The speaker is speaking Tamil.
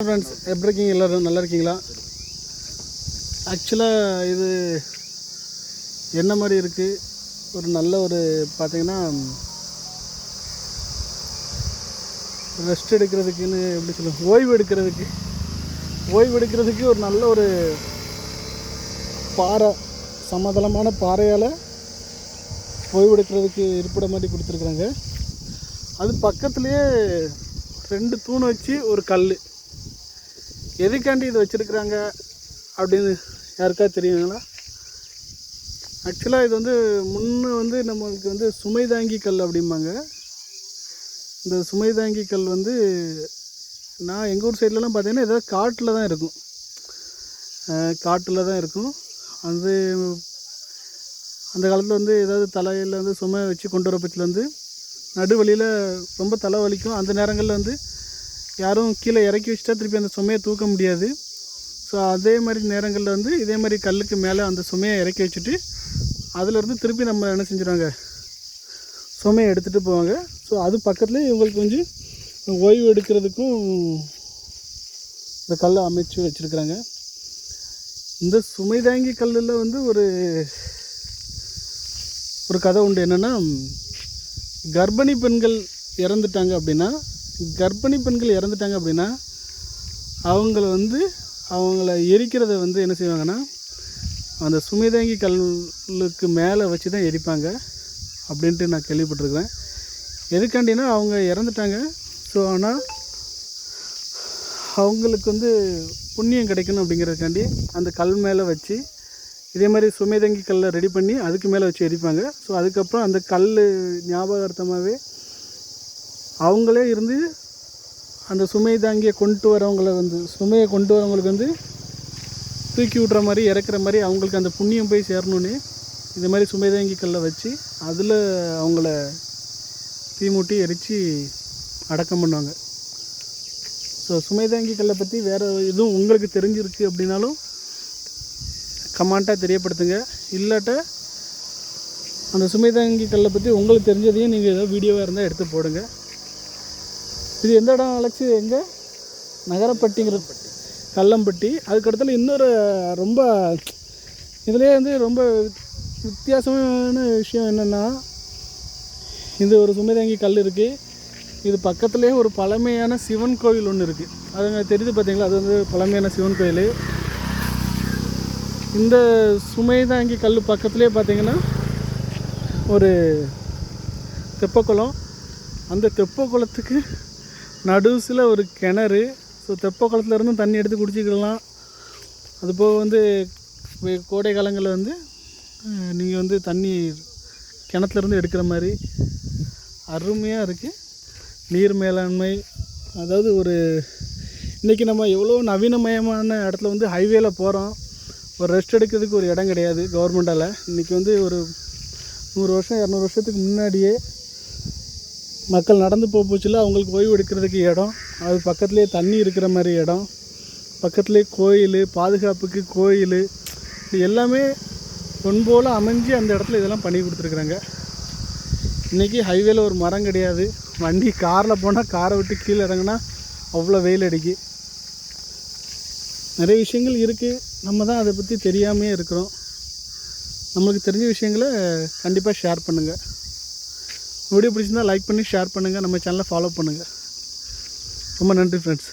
ஃப்ரெண்ட்ஸ் எப்படி இருக்கீங்க? எல்லோரும் நல்லா இருக்கீங்களா? ஆக்சுவலாக இது என்ன மாதிரி இருக்குது ஒரு நல்ல ஒரு பார்த்தீங்கன்னா ரெஸ்ட் எடுக்கிறதுக்குன்னு எப்படி சொல்லுவோம் ஓய்வு எடுக்கிறதுக்கு ஓய்வு எடுக்கிறதுக்கு ஒரு நல்ல ஒரு பாறை சமதளமான பாறையால் ஓய்வு எடுக்கிறதுக்கு இருப்பிட மாதிரி கொடுத்துருக்குறாங்க. அது பக்கத்துலேயே ரெண்டு தூண் வச்சு ஒரு கல் எதுக்காண்டி இது வச்சுருக்குறாங்க அப்படின்னு யாருக்கா தெரியுங்களா? ஆக்சுவலாக இது வந்து முன்னே வந்து நம்மளுக்கு வந்து சுமை தாங்கி கல் அப்படிம்பாங்க. இந்த சுமை தாங்கி கல் வந்து நான் எங்கள் ஊர் சைட்லலாம் பார்த்தீங்கன்னா ஏதாவது காட்டில் தான் இருக்கும். காட்டில் தான் இருக்கும். அது அந்த காலத்தில் வந்து ஏதாவது தலையில் வந்து சுமை வச்சு கொண்டு வர பட்சத்தில் வந்து நடுவழியில் ரொம்ப தலை வலிக்கும். அந்த நேரங்களில் வந்து யாரும் கீழே இறக்கி வச்சுட்டா திருப்பி அந்த சுமையை தூக்க முடியாது. ஸோ அதே மாதிரி நேரங்களில் வந்து இதே மாதிரி கல்லுக்கு மேலே அந்த சுமையை இறக்கி வச்சுட்டு அதிலிருந்து திருப்பி நம்ம என்ன செஞ்சுருவாங்க? சுமையை எடுத்துகிட்டு போவாங்க. ஸோ அது பக்கத்துலேயே இவங்களுக்கு கொஞ்சம் ஓய்வு எடுக்கிறதுக்கும் இந்த கல்லை அமைச்சு வச்சுருக்குறாங்க. இந்த சுமை தாங்கி கல்லில் வந்து ஒரு ஒரு கதை உண்டு. என்னென்னா கர்ப்பிணி பெண்கள் இறந்துட்டாங்க அப்படின்னா கர்ப்பிணி பெண்கள் இறந்துட்டாங்க அப்படின்னா அவங்கள வந்து அவங்கள எரிக்கிறத வந்து என்ன செய்வாங்கன்னா அந்த சுமைதாங்கி கல்லுக்கு மேலே வச்சு தான் எரிப்பாங்க அப்படின்ட்டு நான் கேள்விப்பட்டிருக்கிறேன். எதுக்காண்டினா அவங்க இறந்துட்டாங்க. ஸோ ஆனால் அவங்களுக்கு வந்து புண்ணியம் கிடைக்கணும் அப்படிங்கிறதுக்காண்டி அந்த கல் மேலே வச்சு இதே மாதிரி சுமைதங்கி கல்லை ரெடி பண்ணி அதுக்கு மேலே வச்சு எரிப்பாங்க. ஸோ அதுக்கப்புறம் அந்த கல் ஞாபகார்த்தமாகவே அவங்களே இருந்து அந்த சுமை தாங்கியை கொண்டு வரவங்களை வந்து சுமையை கொண்டு வரவங்களுக்கு வந்து தூக்கி விட்ற மாதிரி இறக்குற மாதிரி அவங்களுக்கு அந்த புண்ணியம் போய் சேரணுன்னு இது மாதிரி சுமை தாங்கி கல்லை வச்சு அதில் அவங்கள தீமூட்டி எரித்து அடக்கம் பண்ணுவாங்க. ஸோ சுமை தாங்கி கல்லை பற்றி வேறு எதுவும் உங்களுக்கு தெரிஞ்சிருக்கு அப்படின்னாலும் கமாண்ட்டாக தெரியப்படுத்துங்க. இல்லாட்ட அந்த சுமை தாங்கி கல்லை பற்றி உங்களுக்கு தெரிஞ்சதையும் நீங்கள் ஏதோ வீடியோவாக இருந்தால் எடுத்து போடுங்க. இது எந்த இடம் அழைச்சி எங்கே? நகரப்பட்டிங்கிற கல்லம்பட்டி அதுக்கடுத்துல இன்னொரு ரொம்ப இதுலேயே வந்து ரொம்ப வித்தியாசமான விஷயம் என்னென்னா இது ஒரு சுமைதாங்கி கல் இருக்குது இது பக்கத்துலேயே ஒரு பழமையான சிவன் கோவில் ஒன்று இருக்குது அதுங்க தெரியுது பார்த்தீங்களா அது வந்து பழமையான சிவன் கோயில். இந்த சுமைதாங்கி கல் பக்கத்துலேயே பார்த்தீங்கன்னா ஒரு தெப்பக்குளம். அந்த தெப்பக்குளத்துக்கு நடுசில் ஒரு கிணறு. ஸோ தெப்ப குளத்துலேருந்து தண்ணி எடுத்து குடிச்சிக்கலாம் அதுபோக வந்து கோடை காலங்களில் வந்து நீங்கள் வந்து தண்ணி கிணத்துலேருந்து எடுக்கிற மாதிரி அருமையாக இருக்குது நீர் மேலாண்மை அதாவது ஒரு இன்றைக்கி நம்ம எவ்வளோ நவீனமயமான இடத்துல வந்து ஹைவேல போகிறோம் ஒரு ரெஸ்ட் எடுக்கிறதுக்கு ஒரு இடம் கிடையாது கவர்மெண்டால் இன்றைக்கி வந்து ஒரு நூறு வருஷம் இரநூறு வருஷத்துக்கு முன்னாடியே மக்கள் நடந்து போக போச்சுல அவங்களுக்கு ஓய்வு எடுக்கிறதுக்கு இடம். அது பக்கத்துலேயே தண்ணி இருக்கிற மாதிரி இடம். பக்கத்துலேயே கோயில் பாதுகாப்புக்கு கோயில். எல்லாமே பொன்போல் அமைஞ்சு அந்த இடத்துல இதெல்லாம் பண்ணி கொடுத்துருக்குறாங்க. இன்றைக்கி ஹைவேல ஒரு மரம் கிடையாது. வண்டி காரில் போனால் காரை விட்டு கீழே இறங்குனா அவ்வளோ வெயில் அடிக்கு. நிறைய விஷயங்கள் இருக்குது நம்ம தான் அதை பற்றி தெரியாமையே இருக்கிறோம். நம்மளுக்கு தெரிஞ்ச விஷயங்களை கண்டிப்பாக ஷேர் பண்ணுங்கள் வீடியோ பிடிச்சிருந்தா லைக் பண்ணி ஷேர் பண்ணுங்கள் நம்ம சேனலை ஃபாலோ பண்ணுங்கள் ரொம்ப நன்றி ஃப்ரெண்ட்ஸ்